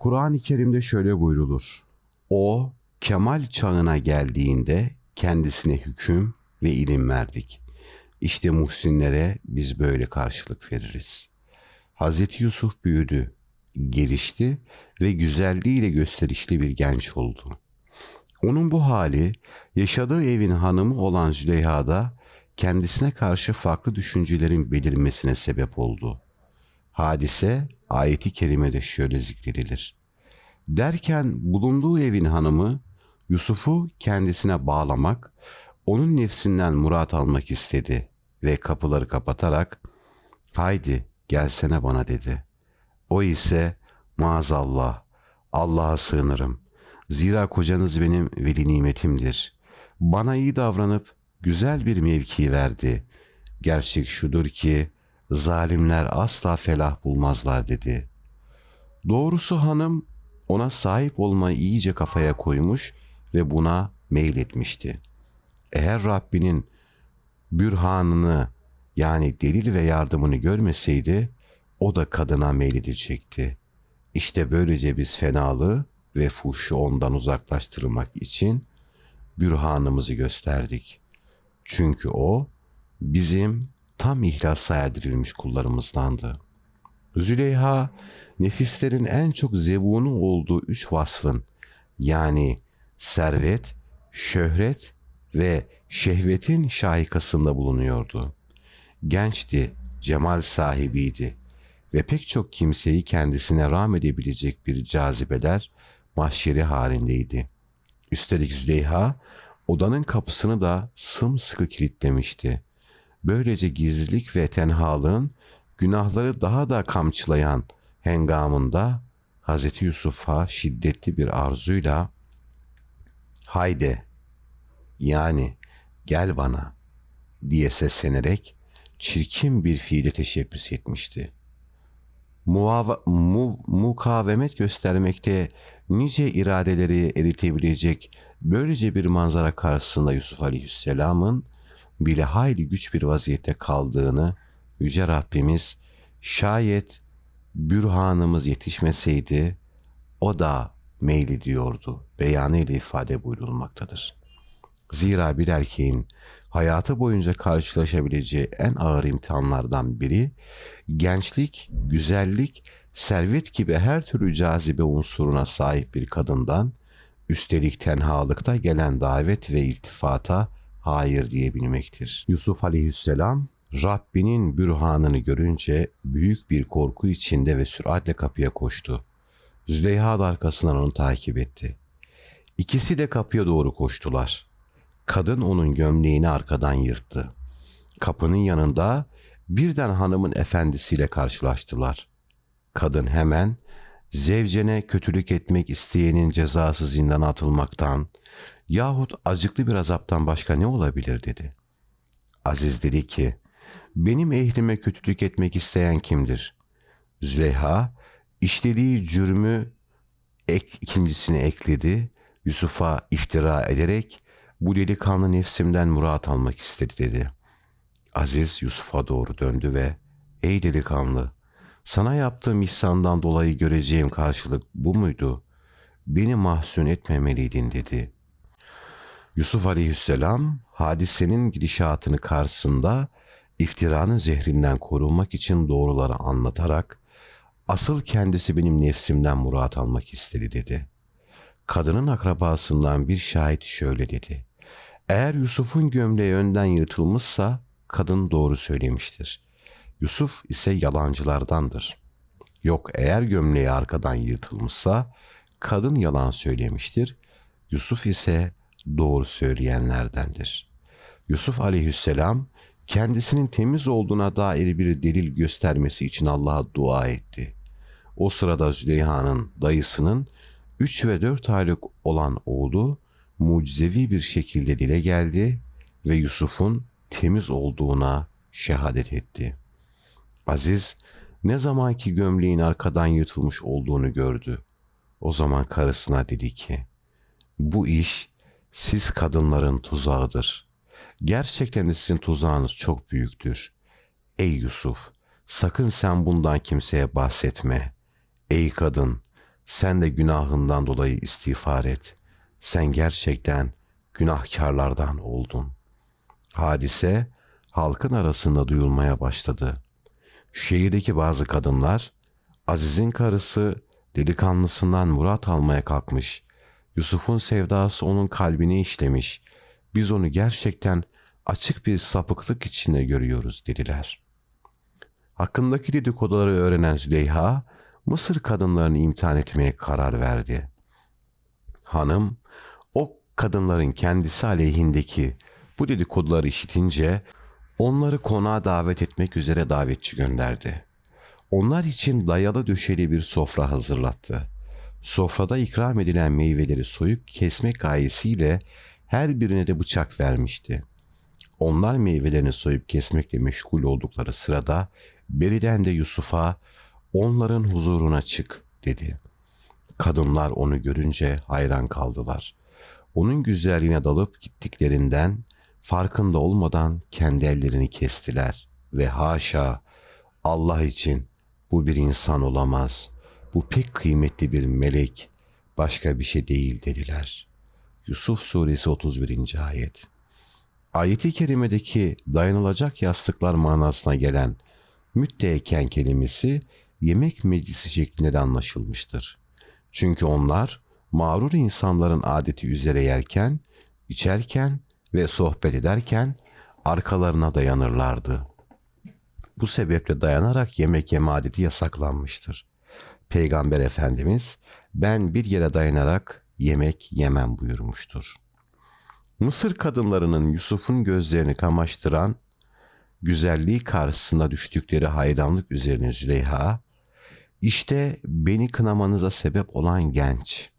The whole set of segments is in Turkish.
Kur'an-ı Kerim'de şöyle buyrulur. O kemal çağına geldiğinde kendisine hüküm ve ilim verdik. İşte muhsinlere biz böyle karşılık veririz. Hazreti Yusuf büyüdü, gelişti ve güzelliğiyle gösterişli bir genç oldu. Onun bu hali yaşadığı evin hanımı olan Züleyha'da kendisine karşı farklı düşüncelerin belirmesine sebep oldu. Hadise ayeti kerimede şöyle zikredilir. Derken bulunduğu evin hanımı Yusuf'u kendisine bağlamak, onun nefsinden murat almak istedi ve kapıları kapatarak haydi gelsene bana dedi. O ise maazallah Allah'a sığınırım. Zira kocanız benim veli nimetimdir. Bana iyi davranıp güzel bir mevki verdi. Gerçek şudur ki zalimler asla felah bulmazlar dedi. Doğrusu hanım ona sahip olmayı iyice kafaya koymuş ve buna meyletmişti. Eğer Rabbinin bürhanını yani delil ve yardımını görmeseydi o da kadına meyledecekti. İşte böylece biz fenalığı ve fuhşu ondan uzaklaştırmak için bürhanımızı gösterdik. Çünkü o bizim tam ihlasa erdirilmiş kullarımızdandı. Züleyha nefislerin en çok zebunu olduğu üç vasfın yani servet, şöhret ve şehvetin şahikasında bulunuyordu. Gençti, cemal sahibiydi ve pek çok kimseyi kendisine rağm edebilecek bir cazibeler mahşeri halindeydi. Üstelik Züleyha odanın kapısını da sımsıkı kilitlemişti. Böylece gizlilik ve tenhalığın günahları daha da kamçılayan hengamında Hz. Yusuf'a şiddetli bir arzuyla haydi yani gel bana diye seslenerek çirkin bir fiile teşebbüs etmişti. Muava, mu, mukavemet göstermekte nice iradeleri eritebilecek böylece bir manzara karşısında Yusuf Aleyhisselam'ın bile hayli güç bir vaziyette kaldığını Yüce Rabbimiz şayet bürhanımız yetişmeseydi o da meylediyordu beyanı ile ifade buyurulmaktadır. Zira bir erkeğin hayatı boyunca karşılaşabileceği en ağır imtihanlardan biri gençlik, güzellik, servet gibi her türlü cazibe unsuruna sahip bir kadından üstelik tenhalıkta gelen davet ve iltifata hayır diyebilmektir. Yusuf aleyhisselam Rabbinin bürhanını görünce büyük bir korku içinde ve süratle kapıya koştu. Züleyha da arkasından onu takip etti. İkisi de kapıya doğru koştular. Kadın onun gömleğini arkadan yırttı. Kapının yanında birden hanımın efendisiyle karşılaştılar. Kadın hemen zevcene kötülük etmek isteyenin cezası zindana atılmaktan yahut acıklı bir azaptan başka ne olabilir dedi. Aziz dedi ki, benim ehlime kötülük etmek isteyen kimdir? Züleyha işlediği cürmü ek, ikincisini ekledi. Yusuf'a iftira ederek bu delikanlı nefsimden murat almak istedi dedi. Aziz Yusuf'a doğru döndü ve ey delikanlı sana yaptığım ihsandan dolayı göreceğim karşılık bu muydu? Beni mahzun etmemeliydin dedi. Yusuf aleyhisselam hadisenin gidişatını karşısında iftiranın zehrinden korunmak için doğruları anlatarak asıl kendisi benim nefsimden murat almak istedi dedi. Kadının akrabasından bir şahit şöyle dedi. Eğer Yusuf'un gömleği önden yırtılmışsa kadın doğru söylemiştir. Yusuf ise yalancılardandır. Yok eğer gömleği arkadan yırtılmışsa kadın yalan söylemiştir. Yusuf ise doğru söyleyenlerdendir. Yusuf aleyhisselam kendisinin temiz olduğuna dair bir delil göstermesi için Allah'a dua etti. O sırada Züleyha'nın dayısının 3 ve 4 aylık olan oğlu mucizevi bir şekilde dile geldi ve Yusuf'un temiz olduğuna şehadet etti. Aziz ne zamanki gömleğin arkadan yırtılmış olduğunu gördü. O zaman karısına dedi ki, bu iş siz kadınların tuzağıdır. Gerçekten sizin tuzağınız çok büyüktür. Ey Yusuf, sakın sen bundan kimseye bahsetme. Ey kadın, sen de günahından dolayı istiğfar et. Sen gerçekten günahkarlardan oldun. Hadise halkın arasında duyulmaya başladı. Şehirdeki bazı kadınlar Aziz'in karısı delikanlısından murat almaya kalkmış. Yusuf'un sevdası onun kalbine işlemiş. Biz onu gerçekten açık bir sapıklık içinde görüyoruz dediler. Hakkındaki dedikoduları öğrenen Züleyha, Mısır kadınlarını imtihan etmeye karar verdi. Hanım, o kadınların kendisi aleyhindeki bu dedikoduları işitince onları konağa davet etmek üzere davetçi gönderdi. Onlar için dayalı döşeli bir sofra hazırlattı. Sofrada ikram edilen meyveleri soyup kesmek gayesiyle her birine de bıçak vermişti. Onlar meyvelerini soyup kesmekle meşgul oldukları sırada Beriden de Yusuf'a onların huzuruna çık dedi. Kadınlar onu görünce hayran kaldılar. Onun güzelliğine dalıp gittiklerinden farkında olmadan kendi ellerini kestiler ve haşa Allah için bu bir insan olamaz. Bu pek kıymetli bir melek, başka bir şey değil dediler. Yusuf suresi 31. ayet. Ayeti kerimedeki dayanılacak yastıklar manasına gelen mütteheken kelimesi yemek meclisi şeklinde de anlaşılmıştır. Çünkü onlar mağrur insanların adeti üzere yerken, içerken ve sohbet ederken arkalarına dayanırlardı. Bu sebeple dayanarak yemek yeme adeti yasaklanmıştır. Peygamber Efendimiz ben bir yere dayanarak yemek yemem buyurmuştur. Mısır kadınlarının Yusuf'un gözlerini kamaştıran güzelliği karşısında düştükleri hayranlık üzerine Züleyha, işte beni kınamanıza sebep olan genç.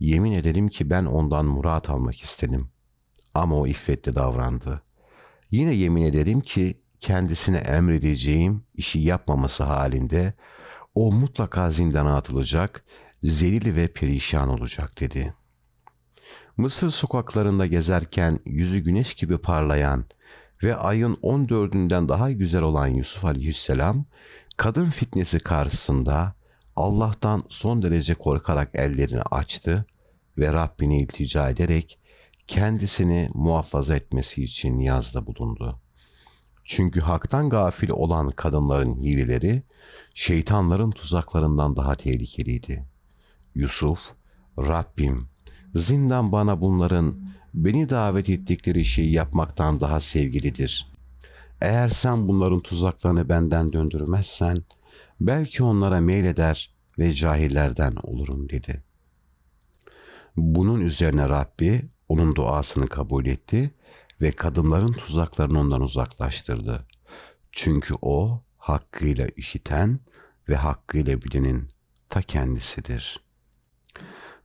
Yemin ederim ki ben ondan murat almak istedim. Ama o iffetli davrandı. Yine yemin ederim ki kendisine emredeceğim işi yapmaması halinde o mutlaka zindana atılacak, zelil ve perişan olacak dedi. Mısır sokaklarında gezerken yüzü güneş gibi parlayan ve ayın 14'ünden daha güzel olan Yusuf Aleyhisselam kadın fitnesi karşısında Allah'tan son derece korkarak ellerini açtı ve Rabbine iltica ederek kendisini muhafaza etmesi için niyazda bulundu. Çünkü haktan gafil olan kadınların hileleri şeytanların tuzaklarından daha tehlikeliydi. Yusuf, Rabbim zindan bana bunların beni davet ettikleri şeyi yapmaktan daha sevgilidir. Eğer sen bunların tuzaklarını benden döndürmezsen belki onlara meyleder ve cahillerden olurum dedi. Bunun üzerine Rabbi onun duasını kabul etti ve kadınların tuzaklarını ondan uzaklaştırdı. Çünkü o hakkıyla işiten ve hakkıyla bilenin ta kendisidir.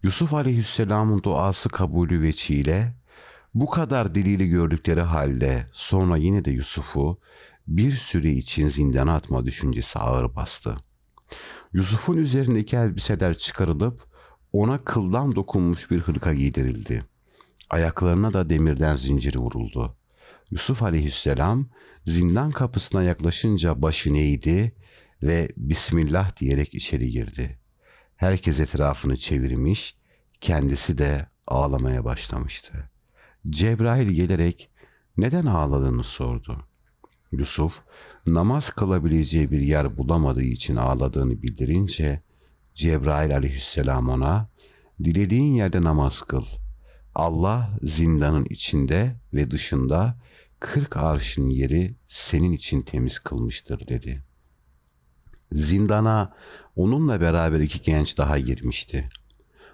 Yusuf Aleyhisselam'ın duası kabulü veçiyle bu kadar diliyle gördükleri halde sonra yine de Yusuf'u bir süre için zindana atma düşüncesi ağır bastı. Yusuf'un üzerindeki elbiseler çıkarılıp ona kıldan dokunmuş bir hırka giydirildi. Ayaklarına da demirden zincir vuruldu. Yusuf aleyhisselam zindan kapısına yaklaşınca başını eğdi ve Bismillah diyerek içeri girdi. Herkes etrafını çevirmiş, kendisi de ağlamaya başlamıştı. Cebrail gelerek neden ağladığını sordu. Yusuf namaz kılabileceği bir yer bulamadığı için ağladığını bildirince Cebrail aleyhisselam ona dilediğin yerde namaz kıl. Allah zindanın içinde ve dışında kırk arşın yeri senin için temiz kılmıştır dedi. Zindana onunla beraber iki genç daha girmişti.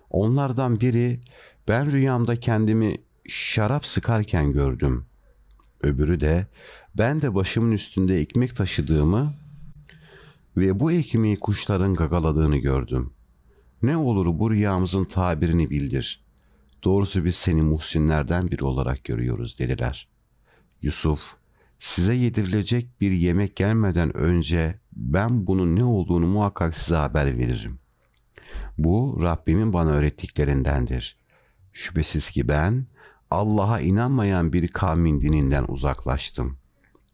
Onlardan biri ben rüyamda kendimi şarap sıkarken gördüm. Öbürü de ben de başımın üstünde ekmek taşıdığımı ve bu ekmeği kuşların gagaladığını gördüm. Ne olur bu rüyamızın tabirini bildir. Doğrusu biz seni muhsinlerden biri olarak görüyoruz dediler. Yusuf, size yedirilecek bir yemek gelmeden önce ben bunun ne olduğunu muhakkak size haber veririm. Bu Rabbimin bana öğrettiklerindendir. Şüphesiz ki ben Allah'a inanmayan bir kavmin dininden uzaklaştım.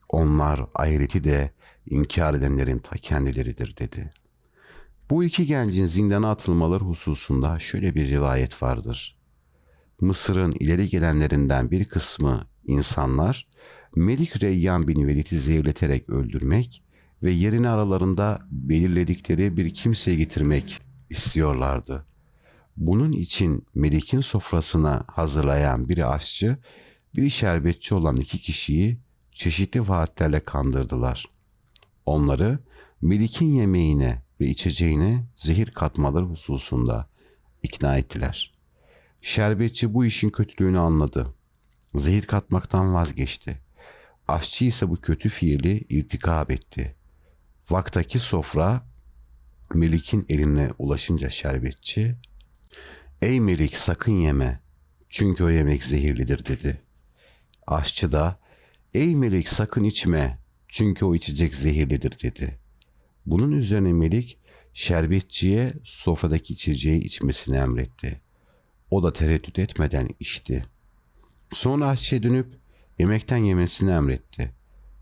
Onlar ahireti de inkar edenlerin ta kendileridir dedi. Bu iki gencin zindana atılmaları hususunda şöyle bir rivayet vardır. Mısır'ın ileri gelenlerinden bir kısmı insanlar Melik Reyyan bin Velid'i zehirleterek öldürmek ve yerine aralarında belirledikleri bir kimseye getirmek istiyorlardı. Bunun için Melik'in sofrasına hazırlayan bir aşçı, bir şerbetçi olan iki kişiyi çeşitli vaatlerle kandırdılar. Onları Melik'in yemeğine ve içeceğine zehir katmaları hususunda ikna ettiler. Şerbetçi bu işin kötülüğünü anladı. Zehir katmaktan vazgeçti. Aşçı ise bu kötü fiili irtikab etti. Vaktaki sofra Melik'in eline ulaşınca şerbetçi Ey Melik sakın yeme çünkü o yemek zehirlidir dedi. Aşçı da Ey Melik sakın içme çünkü o içecek zehirlidir dedi. Bunun üzerine Melik şerbetçiye sofradaki içeceği içmesini emretti. O da tereddüt etmeden içti. Sonra aşçıya dönüp yemekten yemesini emretti.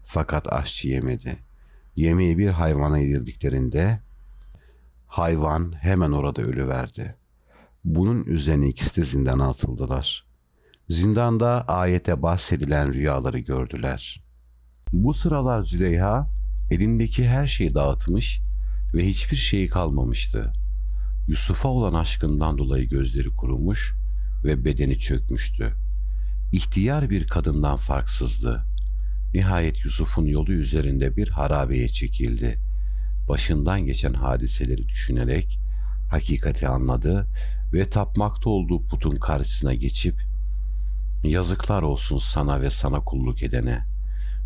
Fakat aşçı yemedi. Yemeği bir hayvana yedirdiklerinde hayvan hemen orada ölüverdi. Bunun üzerine ikisi de zindana atıldılar. Zindanda ayete bahsedilen rüyaları gördüler. Bu sıralar Züleyha elindeki her şeyi dağıtmış ve hiçbir şeyi kalmamıştı. Yusuf'a olan aşkından dolayı gözleri kurumuş ve bedeni çökmüştü. İhtiyar bir kadından farksızdı. Nihayet Yusuf'un yolu üzerinde bir harabeye çekildi. Başından geçen hadiseleri düşünerek hakikati anladı ve tapmakta olduğu putun karşısına geçip yazıklar olsun sana ve sana kulluk edene.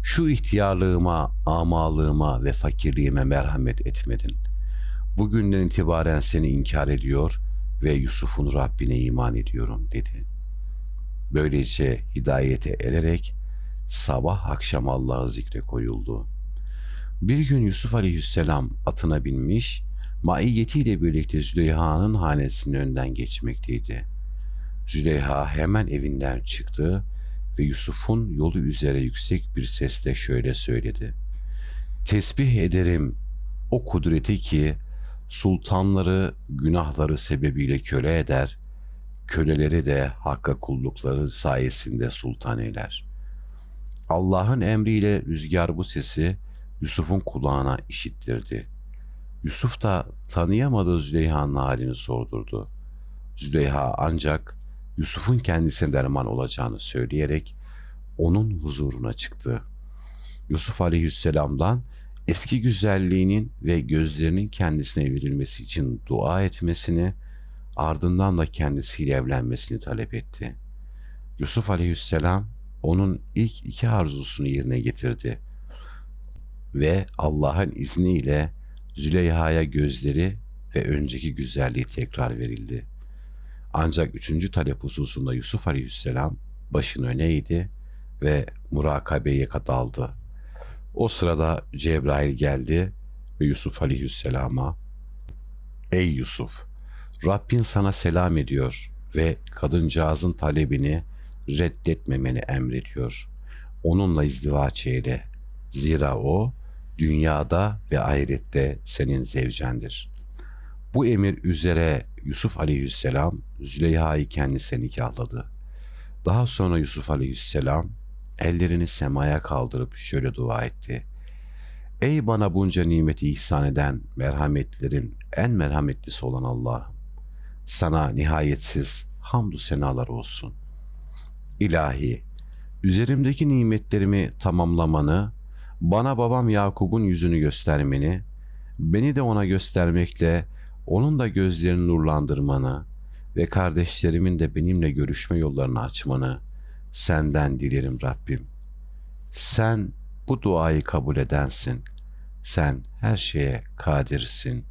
Şu ihtiyarlığıma, amalığıma ve fakirliğime merhamet etmedin. Bugünden itibaren seni inkar ediyor ve Yusuf'un Rabbine iman ediyorum dedi. Böylece hidayete ererek sabah akşam Allah'ı zikre koyuldu. Bir gün Yusuf aleyhisselam atına binmiş, maiyetiyle birlikte Züleyha'nın hanesinin önden geçmekteydi. Züleyha hemen evinden çıktı ve Yusuf'un yolu üzere yüksek bir sesle şöyle söyledi. Tesbih ederim o kudreti ki sultanları günahları sebebiyle köle eder, köleleri de hakka kullukları sayesinde sultan eder. Allah'ın emriyle rüzgar bu sesi Yusuf'un kulağına işittirdi. Yusuf da tanıyamadığı Züleyha'nın halini sordurdu. Züleyha ancak Yusuf'un kendisine derman olacağını söyleyerek onun huzuruna çıktı. Yusuf aleyhisselamdan eski güzelliğinin ve gözlerinin kendisine verilmesi için dua etmesini, ardından da kendisiyle evlenmesini talep etti. Yusuf aleyhisselam onun ilk iki arzusunu yerine getirdi ve Allah'ın izniyle Züleyha'ya gözleri ve önceki güzelliği tekrar verildi. Ancak üçüncü talep hususunda Yusuf Aleyhisselam başını öne eğdi ve murakabeye katıldı. O sırada Cebrail geldi ve Yusuf Aleyhisselam'a Ey Yusuf! Rabbin sana selam ediyor ve kadıncağızın talebini reddetmemeni emrediyor. Onunla izdivaç eyle. Zira o dünyada ve ahirette senin zevcendir. Bu emir üzere Yusuf aleyhisselam Züleyha'yı kendisine nikahladı. Daha sonra Yusuf aleyhisselam ellerini semaya kaldırıp şöyle dua etti. Ey bana bunca nimeti ihsan eden merhametlerin en merhametlisi olan Allah'ım. Sana nihayetsiz hamdü senalar olsun. İlahi, üzerimdeki nimetlerimi tamamlamanı, bana babam Yakup'un yüzünü göstermeni, beni de ona göstermekle onun da gözlerini nurlandırmanı ve kardeşlerimin de benimle görüşme yollarını açmanı senden dilerim Rabbim. Sen bu duayı kabul edensin. Sen her şeye kadirsin.